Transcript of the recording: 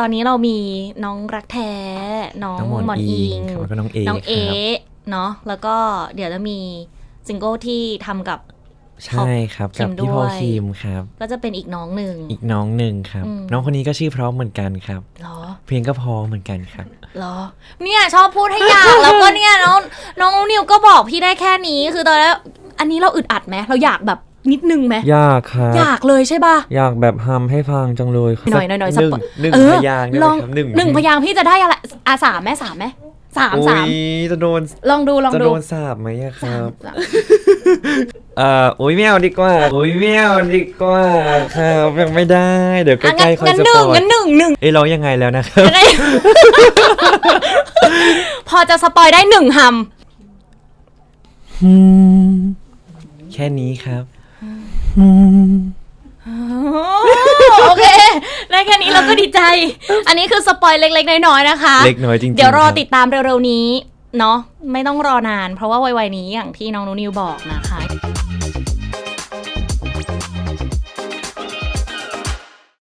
ตอนนี้เรามีน้องรักแท้ น้องน้องหมอนหมอนอิงครับแล้วก็น้องเอน้องเอครับเนาะแล้วก็เดี๋ยวจะมีซิงเกิลที่ทำกับ ใช่ครับคิกับมพี่พอด้วยคิมครับ ก็จะเป็นอีกน้องหนึ่งอีกน้องหนึ่งครับอืมน้องคนนี้ก็ชื่อเพร้อมเหมือนกันครับเหรอเพลงก็เพอเหมือนกันครับเหรอ เนี่ยชอบพูดให้อยากแล้วก็เนี่ยน้องน้องนิวก็บอกพี่ได้แค่นี้คือตอนแรกอันนี้เราอึดอัดไหมเราอยากแบบ นิดนึงไหมยากครับอยากเลยใช่ป่ะอยากแบบทำให้ฟังจังเลยหน่อยหน่อยหน่อยสักหนึ่งสปอยหนึ่งเออพยางค์ได้ไหลมองครับหนึ่งหนึ่งพยางค์พี่จะได้อะไรอะสามไหมสามไหมสามโอ้สามยจะโดนลองดูลองจะดูโดนสาบไหมอะคสารัมบเอ่อโอ้ยไม่เอาดีกว่าโอ้ยไม่เอาดีกว่าครับยังไม่ได้เดี๋ยวใกอะล้งั้นๆค่อยงั้นสหนึ่งปอยงั้นหนึ่งหนึ่งเอ้ยร้องยังไงแล้วนะครับยังไงพอจะสปอยได้หนึ่งคอืมแค่นี้ครับอืมำ โอเคได้แค่นี้เราก็ดีใจ อันนี้คือสปอยเล็ก ๆ น้อยๆนะคะ เล็กน้อยจริงๆเดี๋ยวรอคบติดตามเร็วๆนี้ เนาะไม่ต้องรอนาน เพราะว่าวัยๆนี้อย่างที่น้องนูนิวบอกนะคะ